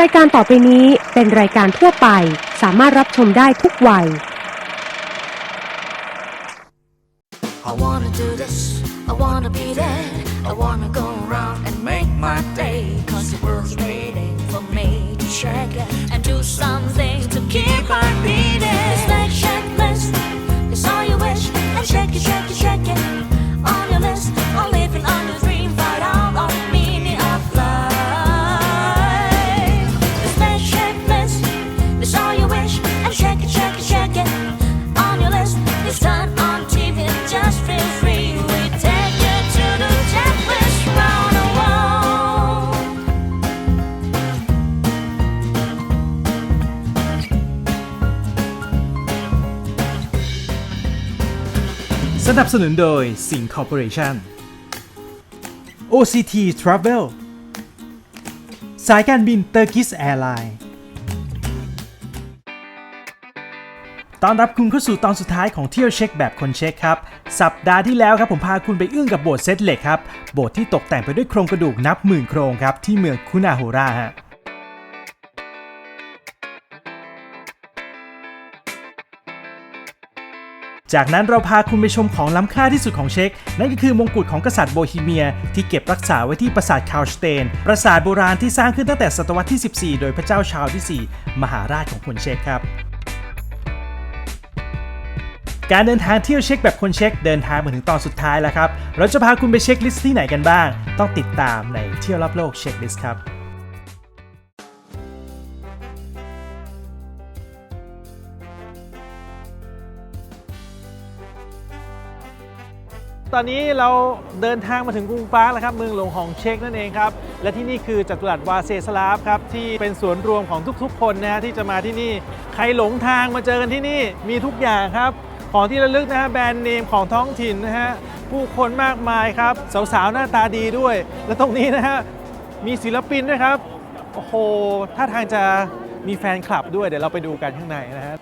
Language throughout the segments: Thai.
รายการต่อไปนี้เป็นรายการทั่วไป สามารถรับชมได้ทุกวัย I wanna do this, I wanna be there, I wanna go around and make my day. Cause the world's waiting for me to shake it and do something to keep on beating. It's like checklist, it's all you wish, and shake it, shake it, สนับสนุนโดยสิงคอร์ปอเรชั่น OCT Travel สายการบิน Turkish Airlines ตอนรับคุณเข้าสู่ตอนสุดท้ายของเที่ยวเช็คแบบคนเช็คครับ สัปดาห์ที่แล้วครับผมพาคุณไปอึ้งกับโบสถ์เซตเหล็กครับ โบสถ์ที่ตกแต่งไปด้วยโครงกระดูกนับหมื่นโครงครับที่เมืองคุณาโฮราฮะ จากนั้นเราพาคุณไปชมของล้ำค่าที่สุดของเช็กนั่นก็คือมงกุฎของกษัตริย์โบฮีเมีย ที่เก็บรักษาไว้ที่ปราสาทคาลสเตน ปราสาทโบราณที่สร้างขึ้นตั้งแต่ศตวรรษที่ 14 โดยพระเจ้าชาวที่ 4 มหาราชของคนเช็กครับการเดินทางเที่ยวเช็คแบบคนเช็คเดินทางมาถึงตอนสุดท้ายแล้วครับ เราจะพาคุณไปเช็คลิสต์ที่ไหนกันบ้าง ต้องติดตามในเที่ยวรอบโลกเช็คลิสต์ครับ ตอนนี้เราเดินทางมาถึงกรุงปรากแล้วครับเมืองหลวงของเช็กนั่นเองครับและที่นี่คือจัตุรัสวาเซสลาฟครับที่เป็นสวนรวมของทุกๆ คนนะฮะที่จะมาที่นี่ใครหลงทางมาเจอกันที่นี่มีทุกอย่างครับ ของที่ระลึกนะฮะแบรนด์เนมของท้องถิ่นนะฮะผู้คนมากมายครับ สาวๆ หน้าตาดีด้วย และตรงนี้นะฮะมีศิลปินด้วยครับ โอ้โหท่าทางจะมีแฟนคลับด้วยเดี๋ยวเราไปดูกันข้างในนะฮะ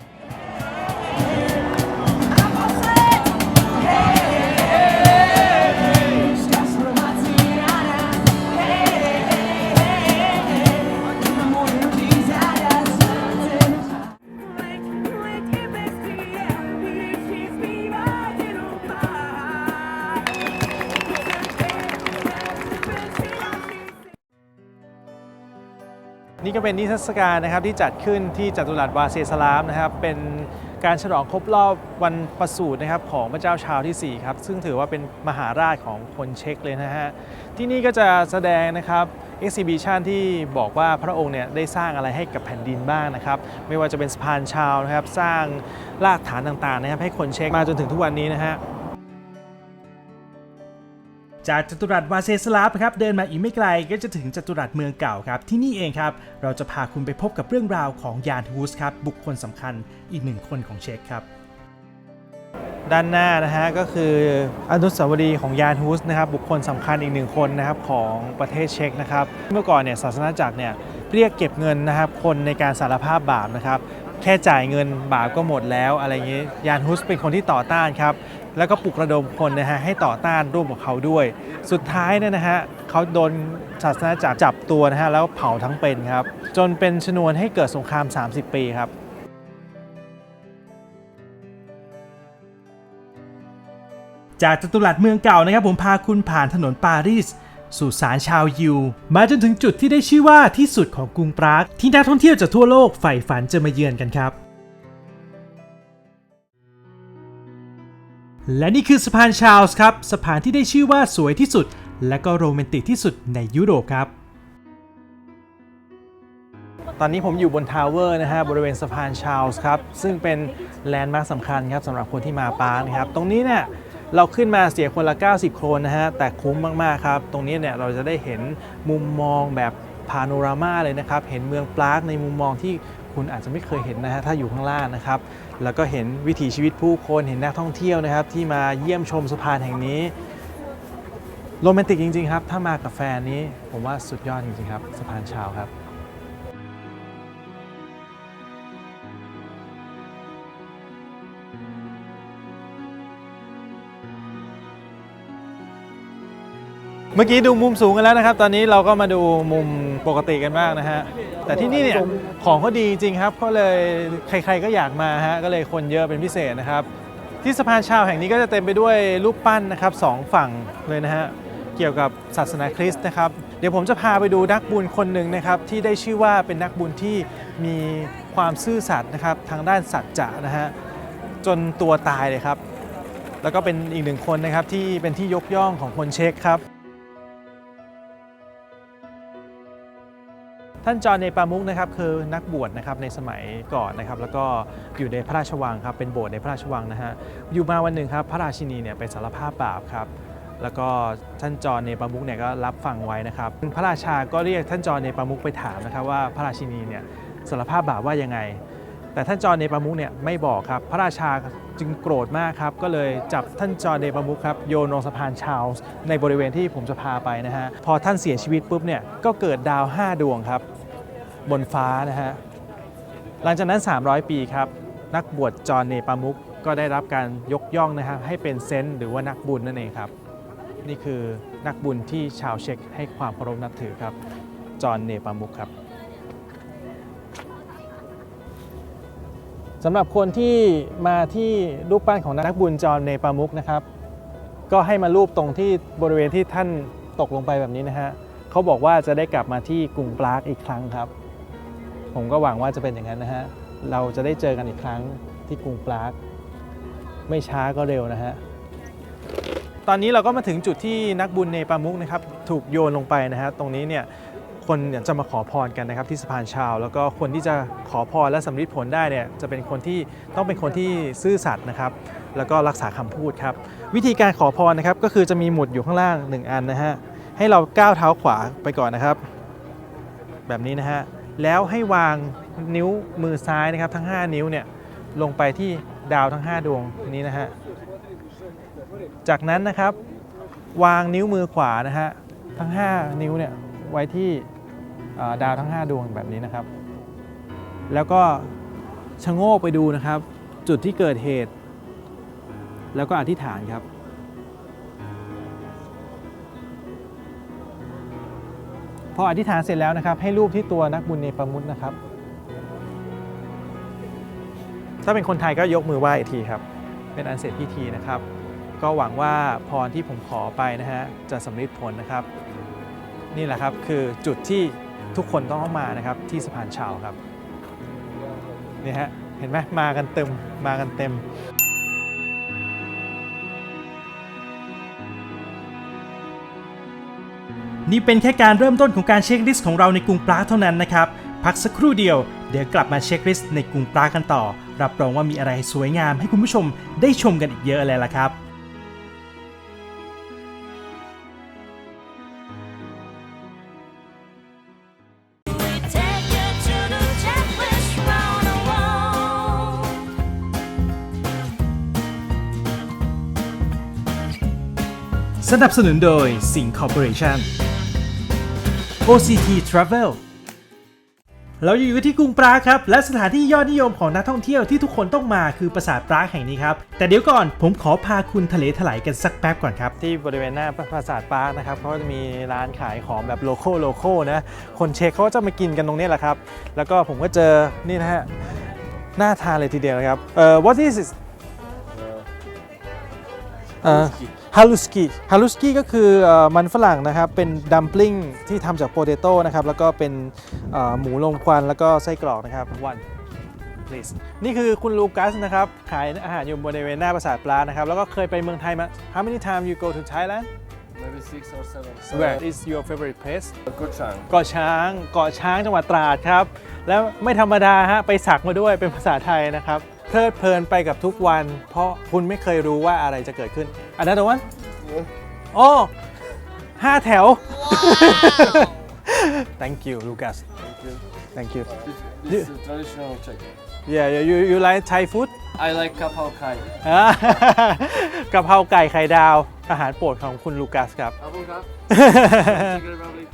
ก็เป็นนิทรรศการนะครับที่จัดขึ้นที่จัตุรัสวาเซสลามนะครับเป็นการฉลองครบรอบวันประสูตินะครับของพระเจ้าชาวที่ 4 ครับ ซึ่งถือว่าเป็นมหาราชของคนเช็กเลยนะฮะ ที่นี่ก็จะแสดงนะครับ exhibition ที่บอกว่าพระองค์เนี่ยได้สร้างอะไรให้กับแผ่นดินบ้างนะครับ ไม่ว่าจะเป็นสะพานชาวนะครับ สร้างรากฐานต่างๆนะครับให้คนเช็กมาจนถึงทุกวันนี้นะฮะ จากจัตุรัสวาเซสลาฟครับเดินมาอีกไม่ไกลก็จะถึงจัตุรัสเมืองเก่าครับที่นี่เองครับ เราจะพาคุณไปพบกับเรื่องราวของยานฮูสครับบุคคลสำคัญอีกหนึ่งคนของเช็กครับ ด้านหน้านะฮะก็คืออนุสาวรีย์ของยานฮูสนะครับบุคคลสำคัญอีกหนึ่งคนนะครับของประเทศเช็กนะครับ เมื่อก่อนเนี่ยศาสนาจักรเนี่ยเรียกเก็บเงินนะครับคนในการสารภาพบาปนะครับ แค่จ่ายเงินบาปก็หมดแล้วอะไรอย่างนี้ยานฮุสเป็นคนที่ต่อต้านครับ แล้วก็ปลุกระดมคนนะฮะให้ต่อต้านร่วมกับเขาด้วย สุดท้ายเนี่ยนะฮะเขาโดนศาสนาจักรจับตัวนะฮะแล้วเผาทั้งเป็นครับ จนเป็นชนวนให้เกิดสงคราม 30 ปีครับจากจตุรัสเมืองเก่านะครับผมพาคุณผ่านถนนปารีส สู่สารชาวยิว มาจนถึงจุดที่ได้ชื่อว่าที่สุดของกรุงปรากที่นักท่องเที่ยวจากทั่วโลกใฝ่ฝันจะมาเยือนกันครับ และนี่คือสะพานชาลส์ครับสะพานที่ได้ชื่อว่าสวยที่สุด และก็โรแมนติกที่สุดในยุโรปครับตอนนี้ผมอยู่บนทาวเวอร์นะฮะบริเวณสะพานชาลส์ครับ ซึ่งเป็นแลนด์มาร์คสำคัญครับสำหรับคนที่มาปาร์คนะครับ ตรงนี้เนี่ย เราขึ้นมาเสียคนละ 90 โครนนะฮะ แต่คุ้มมาก ๆ ครับ ตรงนี้เนี่ยเราจะได้เห็นมุมมองแบบพาโนรามาเลยนะครับ เห็นเมืองปรากในมุมมองที่คุณอาจจะไม่เคยเห็นนะฮะ ถ้าอยู่ข้างล่างนะครับ แล้วก็เห็นวิถีชีวิตผู้คน เห็นนักท่องเที่ยวนะครับ ที่มาเยี่ยมชมสะพานแห่งนี้โรแมนติกจริง ๆ ครับ ถ้ามากับแฟนนี้ ผมว่าสุดยอดจริง ๆ ครับ สะพานชาวครับ เมื่อกี้ดูมุมสูงกันแล้วนะครับ ตอนนี้เราก็มาดูมุมปกติกันบ้างนะฮะ แต่ที่นี่เนี่ยของเขาดีจริงครับก็เลยใครๆก็อยากมาฮะ ก็เลยคนเยอะเป็นพิเศษนะครับ ที่สะพานชาวแห่งนี้ก็จะเต็มไปด้วยรูปปั้นนะครับสองฝั่งเลยนะฮะ เกี่ยวกับศาสนาคริสต์นะครับ เดี๋ยวผมจะพาไปดูนักบุญคนหนึ่งนะครับ ที่ได้ชื่อว่าเป็นนักบุญที่มีความซื่อสัตย์นะครับทางด้านสัจจะนะฮะจนตัวตายเลยครับ แล้วก็เป็นอีกหนึ่งคนนะครับที่เป็นที่ยกย่องของคนเช็กครับ ท่านจอห์นเนปามุกนะครับคือนักบวชนะครับในสมัยก่อนนะครับแล้วก็อยู่ในพระราชวังครับเป็นโบสถ์ในพระราชวังนะฮะอยู่มาวันหนึ่งครับพระราชินีเนี่ยไปสารภาพบาปครับแล้วก็ท่านจอห์นเนปามุกเนี่ยก็รับฟังไว้นะครับพระราชาก็เรียกท่านจอห์นเนปามุกไปถามนะครับว่าพระราชินีเนี่ยสารภาพบาปว่ายังไง แต่ท่านจอห์เนปามุกเนี่ยไม่บอกครับ พระราชาจึงโกรธมากครับ ก็เลยจับท่านจอห์เนปามุกครับโยนลงสะพานชาลส์ในบริเวณที่ผมจะพาไปนะฮะ พอท่านเสียชีวิตปุ๊บเนี่ยก็เกิดดาว 5 ดวงครับ บนฟ้านะฮะ หลังจากนั้น 300 ปีครับ นักบวชจอห์เนปามุกก็ได้รับการยกย่องนะฮะให้เป็นเซนต์หรือว่านักบุญนั่นเองครับ นี่คือนักบุญที่ชาวเช็กให้ความเคารพนับถือครับจอห์เนปามุกครับ สำหรับคนที่มาที่รูปปั้นของนักบุญจอห์เนปามุกนะครับ ก็ให้มารูปตรงที่บริเวณที่ท่านตกลงไปแบบนี้นะฮะเขาบอกว่าจะได้กลับมาที่กรุงปรากอีกครั้งครับ ผมก็หวังว่าจะเป็นอย่างนั้นนะฮะเราจะได้เจอกันอีกครั้งที่กรุงปราก ไม่ช้าก็เร็วนะฮะตอนนี้เราก็มาถึงจุดที่นักบุญเนปามุกนะครับถูกโยนลงไปนะฮะตรงนี้เนี่ย คนจะมาขอพรกันนะครับที่สะพานชาว แล้วก็คนที่จะขอพรและสำลิดผลได้เนี่ยจะเป็นคนที่ต้องเป็นคนที่ซื่อสัตย์นะครับ แล้วก็รักษาคำพูดครับ วิธีการขอพรนะครับก็คือจะมีหมุดอยู่ข้างล่าง 1 อันนะฮะให้เราก้าวเท้าขวาไปก่อนนะครับ แบบนี้นะฮะแล้วให้วางนิ้วมือซ้ายนะครับทั้ง 5 นิ้วเนี่ยลงไปที่ดาวทั้ง 5 ดวงนี้นะฮะจากนั้นนะครับวางนิ้วมือขวานะฮะทั้ง 5 นิ้วเนี่ยไว้ที่ ดาวทั้ง 5 ดวงแบบนี้นะครับ แล้วก็ชะโงกไปดูนะครับ จุดที่เกิดเหตุ แล้วก็อธิษฐานครับ พออธิษฐานเสร็จแล้วนะครับ ให้รูปที่ตัวนักบุญเนปามุตนะครับ ถ้าเป็นคนไทยก็ยกมือไหว้อีกทีครับ เป็นอันเสร็จพิธีนะครับ ก็หวังว่าพรที่ผมขอไปนะฮะจะสำเร็จผลนะครับ นี่แหละครับคือจุดที่ ทุกคนต้องเข้ามานะครับที่สะพานชาวครับนี่ฮะเห็นไหมมากันเต็มมากันเต็มนี่เป็นแค่การเริ่มต้นของการเช็คลิสต์ของเราในกรุงปรากเท่านั้นนะครับ พักสักครู่เดียว เดี๋ยวกลับมาเช็คลิสต์ในกรุงปรากกันต่อ รับรองว่ามีอะไรสวยงามให้คุณผู้ชมได้ชมกันอีกเยอะเลยล่ะครับ สนับสนุนโดยสิงคอร์ปอเรชั่น OCT Travel เราอยู่ที่กรุงปรากครับ และสถานที่ยอดนิยมของนักท่องเที่ยวที่ทุกคนต้องมาคือปราสาทปรากแห่งนี้ครับ แต่เดี๋ยวก่อนผมขอพาคุณทะเลถลายกันสักแป๊บก่อนครับ ที่บริเวณหน้าปราสาทปรากนะครับเขาจะมีร้านขายของแบบโลโก้โลโก้นะ คนเช็คเขาก็จะมากินกันตรงนี้แหละครับ แล้วก็ผมก็เจอนี่นะฮะน่าทานเลยทีเดียวนะครับเอ่อ what is it เอ่อ ฮารุสกิฮารุสกิก็คือเอ่อมันฝรั่งนะครับ เป็นดัมปลิงที่ทำจากโปเตโต้นะครับ แล้วก็เป็นเอ่อหมูลมควันแล้วก็ไส้กรอกนะครับ one please นี่คือคุณลูกัสนะครับ ขายอาหารอยู่บริเวณหน้าปราสาทปลานะครับ แล้วก็เคยไปเมืองไทยมา How many time you go to Thailand Maybe six or seven. Where is your favorite place Good chang. เกาะช้างเกาะช้างจังหวัดตราดครับ แล้วไม่ธรรมดาฮะ ไปสักมาด้วยเป็นภาษาไทยนะครับ เพลิดเพลินไปกับทุกวัน เพราะคุณไม่เคยรู้ว่าอะไรจะเกิดขึ้น อันนั้นตะวันโอ้ห้าแถว thank you Lucas Thank you. thank you This, this is a traditional Czech. yeah yeah, you you like Thai food I like kapau kai. อ่ากะเพราไก่ไข่ดาว อาหารโปรดของคุณลูกัสครับ Abu Kap. Czech Republic.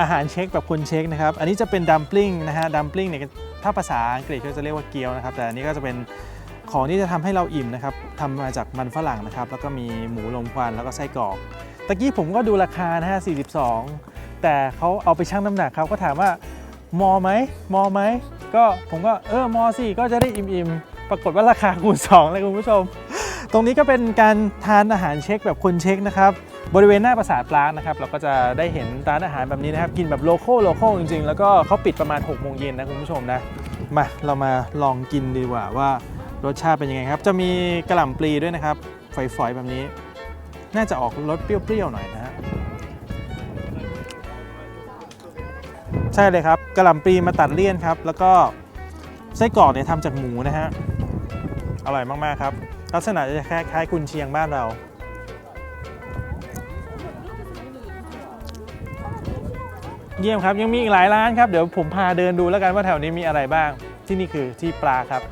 อาหารเช็คแบบคนเช็คนะครับ อันนี้จะเป็นดัมปลิงนะฮะ ดัมปลิงเนี่ย ถ้าภาษาอังกฤษก็จะเรียกว่าเกี๊ยวนะครับ แต่อันนี้ก็จะเป็นของที่จะทำให้เราอิ่มนะครับทำมาจากมันฝรั่งนะครับ แล้วก็มีหมูลมควันแล้วก็ไส้กรอก ตะกี้ผมก็ดูราคานะฮะ 42 แต่เขาเอาไปชั่งน้ำหนักเขาก็ถามว่ามอไหมมอไหมก็ผมก็เออมอสิก็จะได้อิ่มๆ ปรากฏว่าราคาคูณ2เลยคุณผู้ชม ตรงนี้ก็เป็นการทานอาหารเช็คแบบคนเช็คนะครับ บริเวณหน้าปราสาทปรางนะครับเราก็จะได้เห็นร้านอาหารแบบนี้นะครับ กินแบบโลโก้โลโก้จริงๆ แล้วก็เขาปิดประมาณ6โมงเย็นนะคุณผู้ชมนะมาเรามาลองกินดีกว่าว่ารสชาติเป็นยังไงครับ จะมีกระหล่ำปลีด้วยนะครับฝอยๆแบบนี้ น่าจะออกรสเปรี้ยวๆหน่อยนะฮะใช่เลยครับกระหล่ำปลีมาตัดเลี่ยนครับ แล้วก็ไส้กรอกเนี่ยทำจากหมูนะฮะอร่อยมากๆครับ ลักษณะจะคล้ายๆกุนเชียงบ้านเรา เยี่ยมครับยังมีอีกหลายร้านครับเดี๋ยวผมพาเดินดูแล้วกันว่าแถวนี้มีอะไรบ้าง ที่นี่คือที่ปลาครับ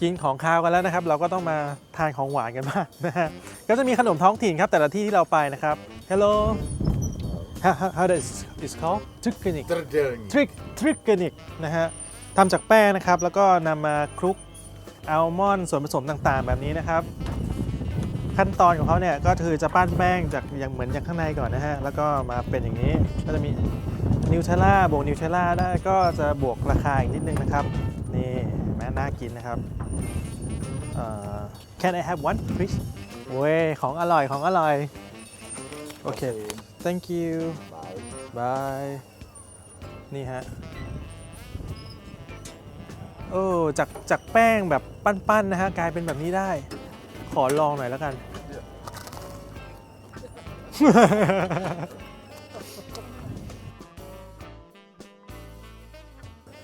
กินของคาวกันแล้วนะครับ เราก็ต้องมาทานของหวานกันบ้างนะฮะก็จะมีขนมท้องถิ่นครับ แต่ละที่ที่เราไปนะครับ Hello how how how does it's called t r i k k e n i k ทริกทริกเกนิกนะฮะทำจากแป้งนะครับ แล้วก็นำมาคลุกอัลมอนด์ส่วนผสมต่างๆ แบบนี้นะครับ ขั้นตอนของเขาเนี่ยก็คือจะปั้นแป้งจากอย่างเหมือนจากข้างในก่อนนะฮะ แล้วก็มาเป็นอย่างนี้ ก็จะมีนิวเทล่าบวกนิวเทล่าได้ก็จะบวกราคาอีกนิดนึงนะครับ นี่แม่น่ากินนะครับเอ่อ Can I have one please โอ้ยของอร่อยของอร่อย โอเค thank you bye นี่ฮะโอ้จากจากแป้งแบบปั้นๆนะฮะกลายเป็นแบบนี้ได้ ขอลองหน่อยแล้วกัน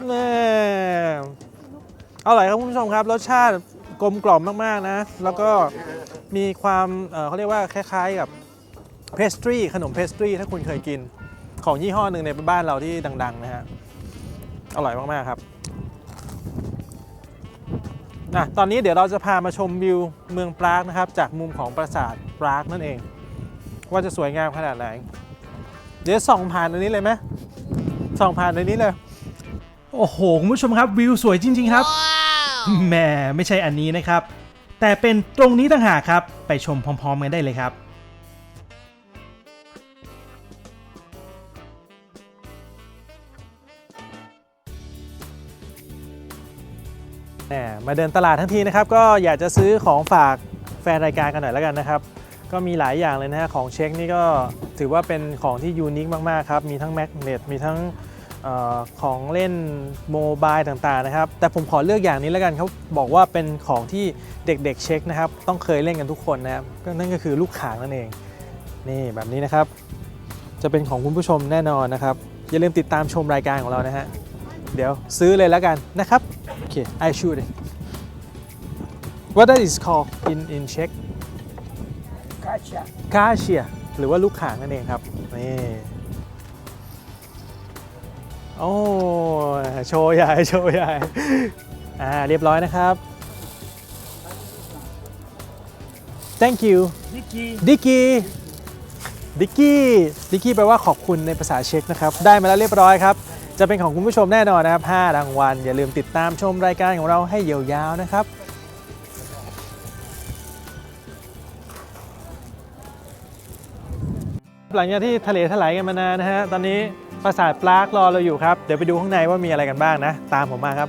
แน่อร่อยครับคุณผู้ชมครับ รสชาติกลมกล่อมมาก ๆ นะ แล้วก็มีความเอ่อเขาเรียกว่าคล้าย ๆ กับเพสตรีขนมเพสตรีถ้าคุณเคยกิน ของยี่ห้อหนึ่งในบ้านเราที่ดัง ๆ นะฮะ อร่อยมาก ๆ ครับนะตอนนี้เดี๋ยวเราจะพามาชมวิวเมืองปรากนะครับ จากมุมของปราสาทปรากนั่นเอง ว่าจะสวยงามขนาดไหน เดี๋ยวส่องผ่านอันนี้เลยไหมส่องผ่านอันนี้เลย โอ้โหคุณผู้ชมครับวิวสวยจริง ๆ ครับแหมไม่ใช่อันนี้นะครับ แต่เป็นตรงนี้ต่างหากครับ ไปชมพร้อม ๆ กันได้เลยครับแหมมาเดินตลาดทั้งทีนะครับ ก็อยากจะซื้อของฝากแฟนรายการกันหน่อยแล้วกันนะครับ ก็มีหลายอย่างเลยนะฮะของเช็คนี่ก็ถือว่าเป็นของที่ยูนิคมากๆครับ มีทั้งแมกเนตมีทั้งออของเล่นโมบายต่างๆนะครับ แต่ผมขอเลือกอย่างนี้แล้วกันเขาบอกว่าเป็นของที่เด็กๆเช็คนะครับ ต้องเคยเล่นกันทุกคนนะครับนั่นก็คือลูกข่างนั่นเอง นี่แบบนี้นะครับ จะเป็นของคุณผู้ชมแน่นอนนะครับ อย่าลืมติดตามชมรายการของเรานะฮะเดี๋ยวซื้อเลยแล้วกันนะครับโอเค I shoot it What that is called in in Czech กาเชียหรือว่าลูกข่างนั่นเองครับนี่โอ้โชว์ใหญ่โชว์ใหญ่อ่าเรียบร้อยนะครับ thank you ดิกกี้ดิกกี้ดิกกี้ดิกกี้แปลว่าขอบคุณในภาษาเช็กนะครับ ได้มาแล้วเรียบร้อยครับ จะเป็นของคุณผู้ชมแน่นอนนะครับ 5 รางวัล อย่าลืมติดตามชมรายการของเราให้ยาวๆนะครับ หลังจากที่ทะเลถลายกันมานานนะฮะ ตอนนี้ปราสาทปรากรอเราอยู่ครับ เดี๋ยวไปดูข้างในว่ามีอะไรกันบ้างนะ ตามผมมาครับ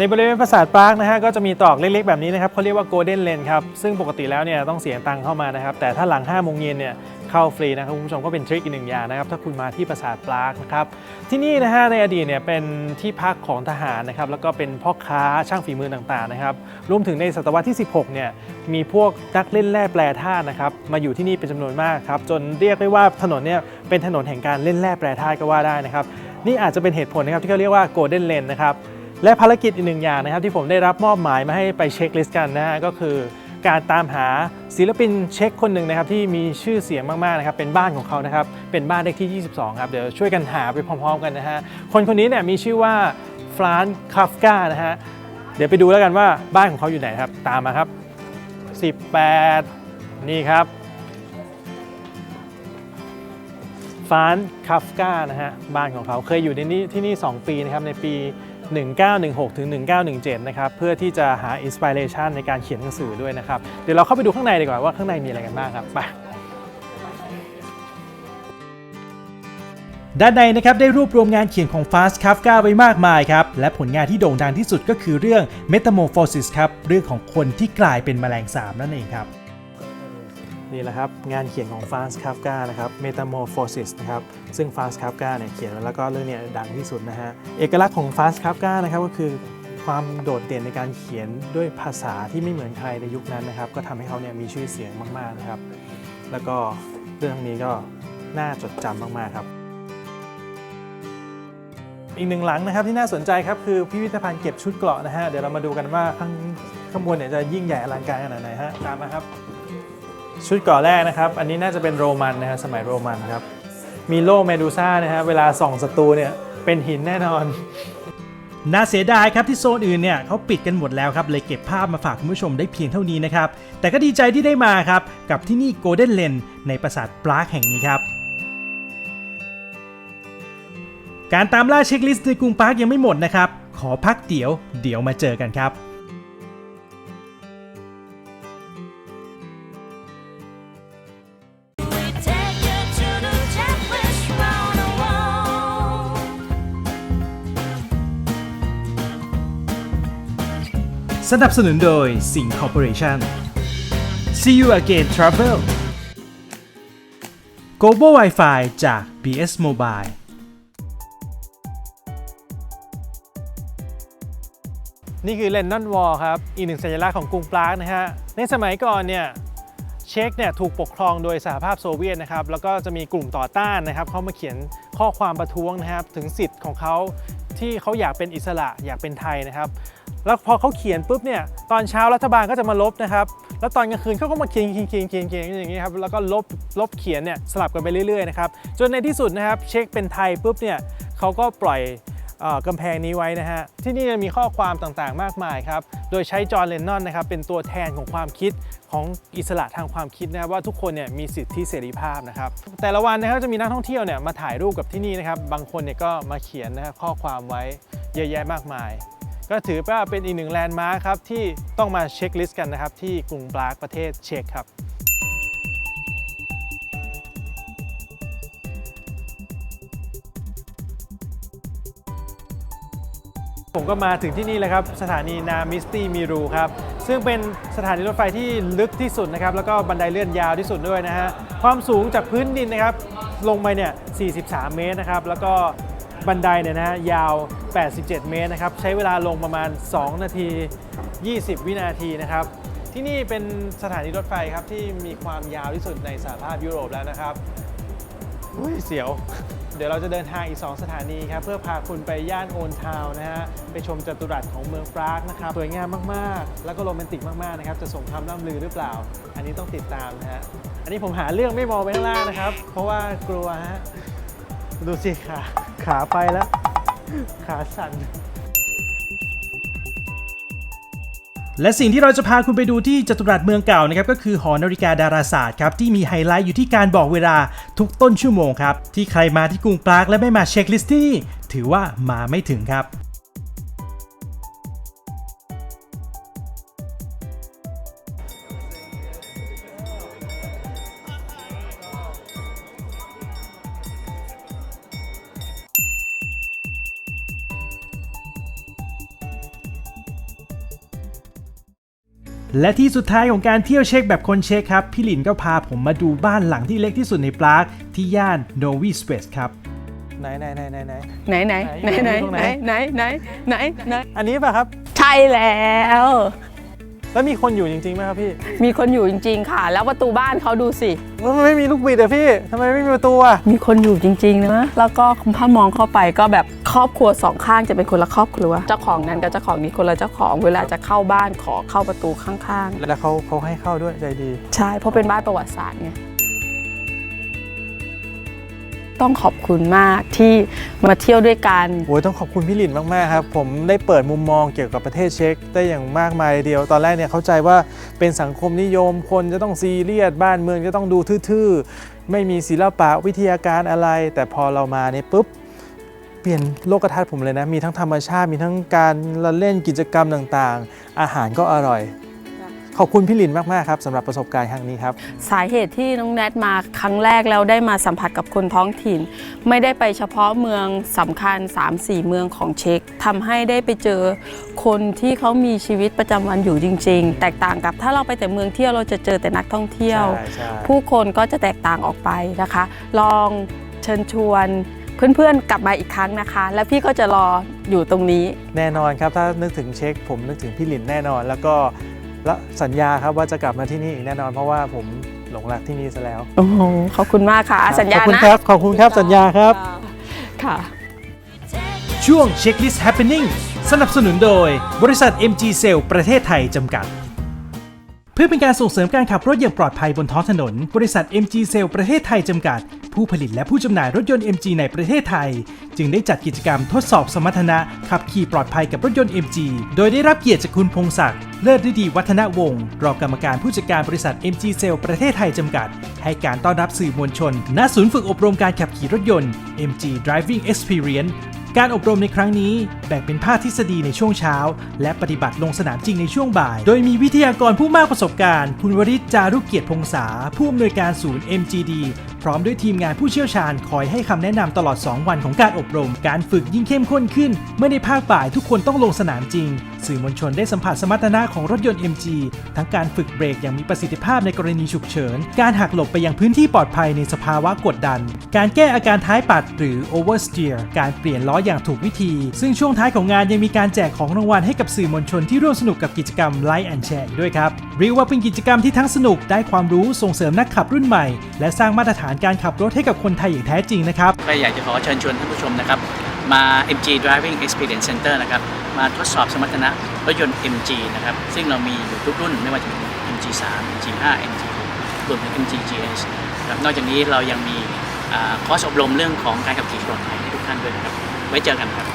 ในบริเวณปราสาทปรากนะฮะก็จะมีตรอกเล็กๆแบบนี้นะครับเขาเรียกว่าโกลเด้นเลนครับซึ่งปกติแล้วเนี่ยต้องเสียตังค์เข้ามานะครับแต่ถ้าหลัง5โมงเย็นเนี่ยเข้าฟรีนะครับคุณผู้ชมก็เป็นทริคอีกหนึ่งอย่างนะครับถ้าคุณมาที่ปราสาทปรากนะครับที่นี่นะฮะในอดีตเนี่ยเป็นที่พักของทหารนะครับแล้วก็เป็นพ่อค้าช่างฝีมือต่างๆนะครับรวมถึงในศตวรรษที่ 16เนี่ยมีพวกนักเล่นแร่แปรธาตุนะครับมาอยู่ที่นี่เป็นจำนวนมากครับจนเรียกได้ว่าถนนเนี่ยเป็นถนนแห่งการเล่นแร่แปรธาตุก็ว่าได้นะครับนี่อาจจะเป็นเหตุผลนะครับที่เขาเรียกว่าโกลเด้นเลนนะครับ และภารกิจอีกหนึ่งอย่างนะครับที่ผมได้รับมอบหมายมาให้ไปเช็คลิสต์กันนะฮะก็คือการตามหาศิลปินเช็คคนหนึ่งนะครับที่มีชื่อเสียงมากๆนะครับเป็นบ้านของเขานะครับเป็นบ้านเลขที่ 22 ครับเดี๋ยวช่วยกันหาไปพร้อมๆ กันนะฮะคนคนนี้เนี่ยมีชื่อว่าฟรานคาฟกานะฮะเดี๋ยวไปดูแล้วกันว่าบ้านของเขาอยู่ไหนครับตามมาครับ 18 นี่ครับฟานคาฟกานะฮะบ้านของเขาเคยอยู่ในนี้ที่นี่ 2 ปีนะครับในปี 1916 ถึง 1917 นะครับ เพื่อที่จะหาอินสปิเรชันในการเขียนหนังสือด้วยนะครับ เดี๋ยวเราเข้าไปดูข้างในดีกว่าว่าข้างในมีอะไรกันบ้างครับ ไป ด้านในนะครับได้รวบรวมงานเขียนของฟาสคาฟกาไว้มากมายครับ และผลงานที่โด่งดังที่สุดก็คือเรื่อง Metamorphosis ครับ เรื่องของคนที่กลายเป็นแมลงสาบนั่นเองครับ นี่แหละครับงานเขียนของฟ a นส์คาฟกานะครับ Metamorphosis นะครับซึ่งฟ a นส์คาฟกาเนี่ยเขียนแล้วก็เรื่องเนี้ดังที่สุดนะฮะเอกลักษณ์ของฟ a นส์คาฟกานะครับก็คือความโดดเด่นในการเขียนด้วยภาษาที่ไม่เหมือนใครในยุคนั้นนะครับ ก็ทำให้เขาเนี่ยมีชื่อเสียงมากๆนะครับ แล้วก็เรื่องนี้ก็น่าจดจำมากๆครับ อีกหนึ่งหลังนะครับที่น่าสนใจครับคือพิพิธภัณฑ์เก็บชุดเกราะนะฮะเดี๋ยวเรามาดูกันว่าข้างข้างบนเนี่ยจะยิ่งใหญ่อลังการขนาดไหนฮะตามมาครับ ชุดกราะแรกนะครับ อันนี้น่าจะเป็นโรมันนะฮะสมัยโรมันครับ มีโล่เมดูซ่านะฮะเวลาส่องศัตรูเนี่ยเป็นหินแน่นอน น่าเสียดายครับที่โซนอื่นเนี่ยเขาปิดกันหมดแล้วครับ เลยเก็บภาพมาฝากคุณผู้ชมได้เพียงเท่านี้นะครับ แต่ก็ดีใจที่ได้มาครับ กับที่นี่ Golden Len ในปราสาทปรากแห่งนี้ครับการตามล่าเช็คลิสต์ในกรุงปารากยังไม่หมดนะครับ ขอพักเดี๋ยว เดี๋ยวมาเจอกันครับ สนับสนุนโดยสิงคอร์ปอเรชั่น See you again Travel Global Wi-Fi จาก BS Mobile นี่คือเลนนอนวอลครับ อีกหนึ่งสัญลักษณ์ของกรุงปรากนะฮะ ในสมัยก่อนเนี่ยเช็กเนี่ยถูกปกครองโดยสหภาพโซเวียตนะครับ แล้วก็จะมีกลุ่มต่อต้านนะครับเขามาเขียนข้อความประท้วงนะครับ ถึงสิทธิ์ของเขาที่เขาอยากเป็นอิสระอยากเป็นไทยนะครับ แล้วพอเขาเขียนปุ๊บเนี่ยตอนเช้ารัฐบาลก็จะมาลบนะครับ แล้วตอนกลางคืนเขาก็มาเขียนเขียนเขียนเขียนเขียนอย่างนี้ครับแล้วก็ลบลบเขียนเนี่ยสลับกันไปเรื่อยๆนะครับจนในที่สุดนะครับเช็คเป็นไทยปุ๊บเนี่ยเขาก็ปล่อยกำแพงนี้ไว้นะฮะที่นี่จะมีข้อความต่างๆมากมายครับโดยใช้จอห์นเลนนอนนะครับเป็นตัวแทนของความคิดของอิสระทางความคิดนะครับว่าทุกคนเนี่ยมีสิทธิเสรีภาพนะครับแต่ละวันนะครับจะมีนักท่องเที่ยวเนี่ยมาถ่ายรูปกับที่นี่นะครับบางคนเนี่ยก็มาเขียนนะข้อความไว้เยอะแยะมากมาย ก็ถือว่าเป็นอีกหนึ่งแลนด์มาร์คครับที่ต้องมาเช็คลิสต์กันนะครับที่กรุงปรากประเทศเช็กครับผมก็มาถึงที่นี่เลยครับ สถานีนามิสตี้มีรูครับ ซึ่งเป็นสถานีรถไฟที่ลึกที่สุดนะครับ แล้วก็บันไดเลื่อนยาวที่สุดด้วยนะฮะ ความสูงจากพื้นดินนะครับ ลงไปเนี่ย 43 เมตรนะครับ แล้วก็ บันไดเนี่ยนะฮะยาว 87 เมตรนะครับ ใช้เวลาลงประมาณ 2 นาที 20 วินาทีนะครับ ที่นี่เป็นสถานีรถไฟครับ ที่มีความยาวที่สุดในสหภาพยุโรปแล้วนะครับอุ้ยเสียว เดี๋ยวเราจะเดินทางอีก 2 สถานีครับ เพื่อพาคุณไปย่านโอนทาวน์นะฮะ ไปชมจัตุรัสของเมืองปรากนะครับ สวยงามมาก ๆ แล้วก็โรแมนติกมาก ๆ นะครับ จะส่งคำล่ำลือหรือเปล่า อันนี้ต้องติดตามนะฮะ อันนี้ผมหาเรื่องไม่มองไปข้างล่างนะครับ เพราะว่ากลัวฮะ ดูสิขาขาไปแล้ว ขาสั่นและสิ่งที่เราจะพาคุณไปดูที่จัตุรัสเมืองเก่านะครับก็คือหอนาฬิกาดาราศาสตร์ครับที่มีไฮไลท์อยู่ที่การบอกเวลาทุกต้นชั่วโมงครับที่ใครมาที่กรุงปรากและไม่มาเช็คลิสต์ที่นี่ถือว่ามาไม่ถึงครับ และที่สุดท้ายของการเที่ยวเช็คแบบคนเช็คครับ พี่หลินก็พาผมมาดูบ้านหลังที่เล็กที่สุดในปรากที่ย่านโนวีสเปซครับ ไหนไหนไหนไหนไหนไหนไหนไหนไหนตรงไหไหนนไหนไหนไหนไหนอันนี้ป่ะครับ ใช่แล้ว แล้วมีคนอยู่จริงๆไหมครับพี่ มีคนอยู่จริง ๆ ค่ะ แล้วประตูบ้านเขาดูสิแล้วมันไม่มีลูกบิดอะพี่ทำไมไม่มีประตูอะมีคนอยู่จริง ๆ นะ แล้วก็ถ้ามองเข้าไปก็แบบ ครอบครัวสองข้างจะเป็นคนละครอบครัว เจ้าของนั้นกับเจ้าของนี้คนละเจ้าของ เวลาจะเข้าบ้านขอเข้าประตูข้างแล้วเขาเขาให้เข้าด้วยใจดี ๆ ใช่ เพราะเป็นบ้านประวัติศาสตร์ไง ต้องขอบคุณมากที่มาเที่ยวด้วยกัน โอ้ยต้องขอบคุณพี่หลินมาก ๆ ครับ ผมได้เปิดมุมมองเกี่ยวกับประเทศเช็กได้อย่างมากมายทีเดียว ตอนแรกเนี่ยเข้าใจว่าเป็นสังคมนิยมคนจะต้องซีเรียส บ้านเมืองจะต้องดูทื่อ ๆ ไม่มีศิลปะวิทยาการอะไร แต่พอเรามาเนี่ยปุ๊บ เปลี่ยนโลกทัศน์ผมเลยนะ มีทั้งธรรมชาติ มีทั้งการละเล่นกิจกรรมต่างๆ อาหารก็อร่อย ขอบคุณพี่หลินมาก ๆ ครับสำหรับประสบการณ์ครั้งนี้ครับ สาเหตุที่น้องแนทมาครั้งแรกแล้วได้มาสัมผัสกับคนท้องถิ่น ไม่ได้ไปเฉพาะเมืองสำคัญ 3-4 เมืองของเช็กทำให้ได้ไปเจอคนที่เขามีชีวิตประจำวันอยู่จริง ๆ แตกต่างกับถ้าเราไปแต่เมืองเที่ยวเราจะเจอแต่นักท่องเที่ยว ใช่ใช่ ผู้คนก็จะแตกต่างออกไปนะคะ ลองเชิญชวน เพื่อนๆ กลับมาอีกครั้งนะคะ แล้วพี่ก็จะรออยู่ตรงนี้ แน่นอนครับถ้านึกถึงเช็ค ผมนึกถึงพี่หลินแน่นอน แล้วก็และสัญญาครับว่าจะกลับมาที่นี่อีกแน่นอนเพราะว่าผมหลงรักที่นี่ซะแล้วโอ้โหขอบคุณมากค่ะสัญญาขอบคุณนะครับ ขอบคุณครับสัญญาครับ ค่ะ ช่วง Checklist Happening สนับสนุนโดย บริษัท MG Sale ประเทศไทยจำกัด เพื่อเป็นการส่งเสริมการขับรถอย่างปลอดภัยบนท้องถนน บริษัท MG Sale ประเทศไทยจำกัด ผู้ผลิตและผู้จำหน่ายรถยนต์ MG ในประเทศไทย จึงได้จัดกิจกรรมทดสอบสมรรถนะขับขี่ปลอดภัยกับรถยนต์ MG โดยได้รับเกียรติจากคุณพงศักดิ์เลิศฤดีวัฒนวงศ์รองกรรมการผู้จัดการบริษัท MG Sale ประเทศไทยจำกัด ให้การต้อนรับสื่อมวลชนณศูนย์ฝึกอบรมการขับขี่รถยนต์ MG Driving Experience การอบรมในครั้งนี้แบ่งเป็นภาคทฤษฎีในช่วงเช้า และปฏิบัติลงสนามจริงในช่วงบ่าย โดยมีวิทยากรผู้มากประสบการณ์ คุณวริศจารุเกียรติพงษาผู้อำนวยการศูนย์ MGD พร้อมด้วยทีมงานผู้เชี่ยวชาญคอยให้คำแนะนำตลอด 2 วันของการอบรม การฝึกยิ่งเข้มข้นขึ้น เมื่อในภาคบ่ายทุกคนต้องลงสนามจริง สื่อมวลชนได้สัมผัสสมรรถนะของรถยนต์ MG ทั้งการฝึกเบรกอย่างมีประสิทธิภาพในกรณีฉุกเฉิน การหักหลบไปยังพื้นที่ปลอดภัยในสภาวะกดดัน การแก้อาการท้ายปัดหรือ oversteer การเปลี่ยนล้ออย่างถูกวิธี ซึ่งช่วงท้ายของงานยังมีการแจกของรางวัลให้กับสื่อมวลชนที่ร่วมสนุกกับกิจกรรม Like and Share ด้วยครับเรียกว่าเป็นกิจกรรมที่ทั้งสนุกได้ความรู้ส่งเสริมนักขับรุ่นใหม่ และสร้างมาตรฐานการขับรถให้กับคนไทยอย่างแท้จริงนะครับก็อยากจะขอเชิญชวนท่านผู้ชมนะครับ มา MG Driving Experience Center นะครับมาทดสอบสมรรถนะรถยนต์ MG นะครับซึ่งเรามีอยู่ทุกรุ่นไม่ว่าจะเป็น MG 3 MG 5 MG 6รวมถึง MG GS ครับนอกจากนี้เรายังมีอคอร์สอบรมเรื่องของการขับขี่ปลอดภัยให้ทุกท่านด้วยนะครับ ไว้เจอกันครับ